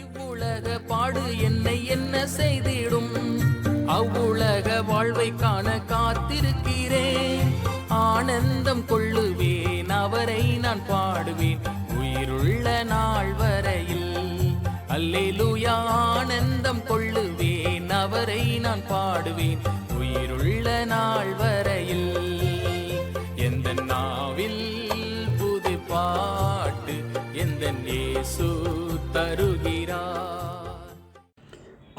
இவ்வுலக பாடு என்னை என்ன செய்திடும்? அவ்வுலக வாழ்வை காண காத்திருக்கிறேன். ஆனந்தம் கொள்ளுவேன் அவரை நான் பாடுவேன். உயிருள்ள நாள் வரையில் அல்லேலூயா ஆனந்தம் கொள்ளுவேன் அவரை நான் பாடுவேன். உயிருள்ள நாள் வரையில் எந்த நாவில் புது பாட்டு எந்த நேசு தருகி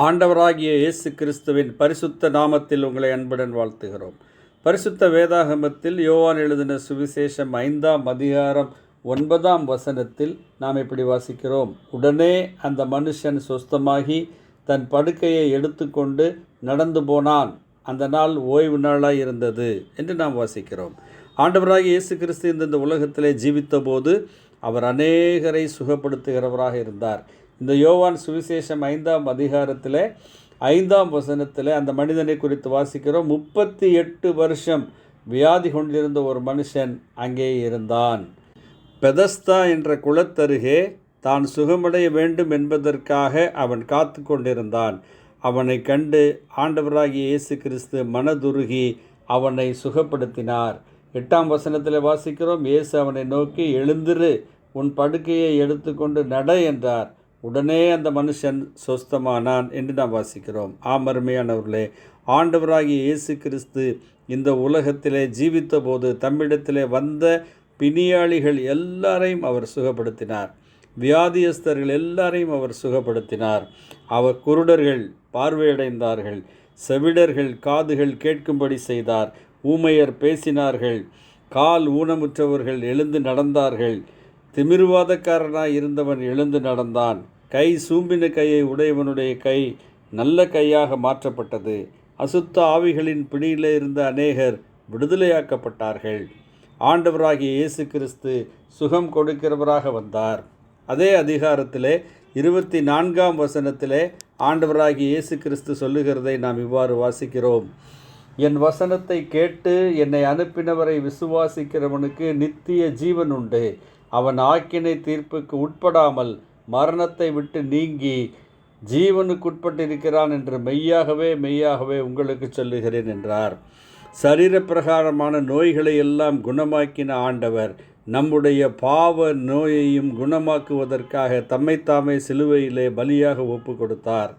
ஆண்டவராகிய இயேசு கிறிஸ்துவின் பரிசுத்த நாமத்தில் உங்களை அன்புடன் வாழ்த்துகிறோம். பரிசுத்த வேதாகமத்தில் யோவான் எழுதின சுவிசேஷம் ஐந்தாம் அதிகாரம் ஒன்பதாம் வசனத்தில் நாம் இப்படி வாசிக்கிறோம். உடனே அந்த மனுஷன் சொஸ்தமாகி தன் படுக்கையை எடுத்துக்கொண்டு நடந்து போனான். அந்த நாள் ஓய்வு நாளாக இருந்தது என்று நாம் வாசிக்கிறோம். ஆண்டவராக இயேசு கிறிஸ்து இந்த இந்த உலகத்திலே ஜீவித்தபோது அவர் அநேகரை சுகப்படுத்துகிறவராக இருந்தார். இந்த யோவான் சுவிசேஷம் ஐந்தாம் அதிகாரத்தில் ஐந்தாம் வசனத்தில் அந்த மனிதனை குறித்து வாசிக்கிறோம். முப்பத்தி எட்டு வருஷம் வியாதி கொண்டிருந்த ஒரு மனுஷன் அங்கே இருந்தான். பெதஸ்தா என்ற குளத்தருகே தான் சுகமடைய வேண்டும் என்பதற்காக அவன் காத்து கொண்டிருந்தான். அவனை கண்டு ஆண்டவராகிய இயேசு கிறிஸ்து மனதுருகி அவனை சுகப்படுத்தினார். எட்டாம் வசனத்தில் வாசிக்கிறோம் இயேசு அவனை நோக்கி எழுந்திரு உன் படுக்கையை எடுத்துக்கொண்டு நட என்றார். உடனே அந்த மனுஷன் சொஸ்தமானான் என்று நாம் வாசிக்கிறோம். ஆமருமையானவர்களே ஆண்டவராகிய இயேசு கிறிஸ்து இந்த உலகத்திலே ஜீவித்த போது தம்மிடத்திலே வந்த பிணியாளிகள் எல்லாரையும் அவர் சுகப்படுத்தினார். வியாதியஸ்தர்கள் எல்லாரையும் அவர் சுகப்படுத்தினார். அவர் குருடர்கள் பார்வையடைந்தார்கள். செவிடர்கள் காதுகள் கேட்கும்படி செய்தார். ஊமையர் பேசினார்கள். கால் ஊனமுற்றவர்கள் எழுந்து நடந்தார்கள். திமிர்வாதக்காரனாய் இருந்தவன் எழுந்து நடந்தான். கை சூம்பின கையை உடையவனுடைய கை நல்ல கையாக மாற்றப்பட்டது. அசுத்த ஆவிகளின் பிடியிலே இருந்த அநேகர் விடுதலையாக்கப்பட்டார்கள். ஆண்டவராகிய இயேசு கிறிஸ்து சுகம் கொடுக்கிறவராக வந்தார். அதே அதிகாரத்திலே இருபத்தி நான்காம் வசனத்திலே ஆண்டவராகிய இயேசு கிறிஸ்து சொல்லுகிறதை நாம் இவ்வாறு வாசிக்கிறோம். என் வசனத்தை கேட்டு என்னை அனுப்பினவரை விசுவாசிக்கிறவனுக்கு நித்திய ஜீவன் உண்டு. அவன் ஆக்கினை தீர்ப்புக்கு உட்படாமல் மரணத்தை விட்டு நீங்கி ஜீவனுக்குட்பட்டிருக்கிறான் என்று மெய்யாகவே மெய்யாகவே உங்களுக்கு சொல்லுகிறேன் என்றார். சரீரப்பிரகாரமான நோய்களை எல்லாம் குணமாக்கின ஆண்டவர் நம்முடைய பாவ நோயையும் குணமாக்குவதற்காக தம்மைத்தாமே சிலுவையிலே பலியாக ஒப்பு கொடுத்தார்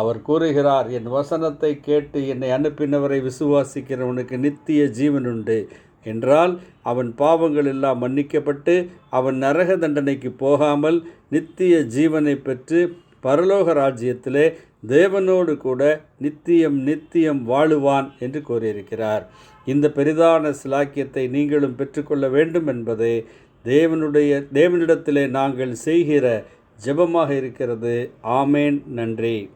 அவர் கூறுகிறார் என் வசனத்தை கேட்டு என்னை அனுப்பினவரை விசுவாசிக்கிறவனுக்கு நித்திய ஜீவனுண்டு. என்றால் அவன் பாவங்கள் எல்லாம் மன்னிக்கப்பட்டு அவன் நரக தண்டனைக்கு போகாமல் நித்திய ஜீவனை பெற்று பரலோக ராஜ்யத்திலே தேவனோடு கூட நித்தியம் நித்தியம் வாழுவான் என்று கூறியிருக்கிறார். இந்த பெரிதான சிலாக்கியத்தை நீங்களும் பெற்றுக்கொள்ள வேண்டும் என்பதே தேவனுடைய தேவனிடத்திலே நாங்கள் செய்கிற ஜெபமாக இருக்கிறது. ஆமேன். நன்றி.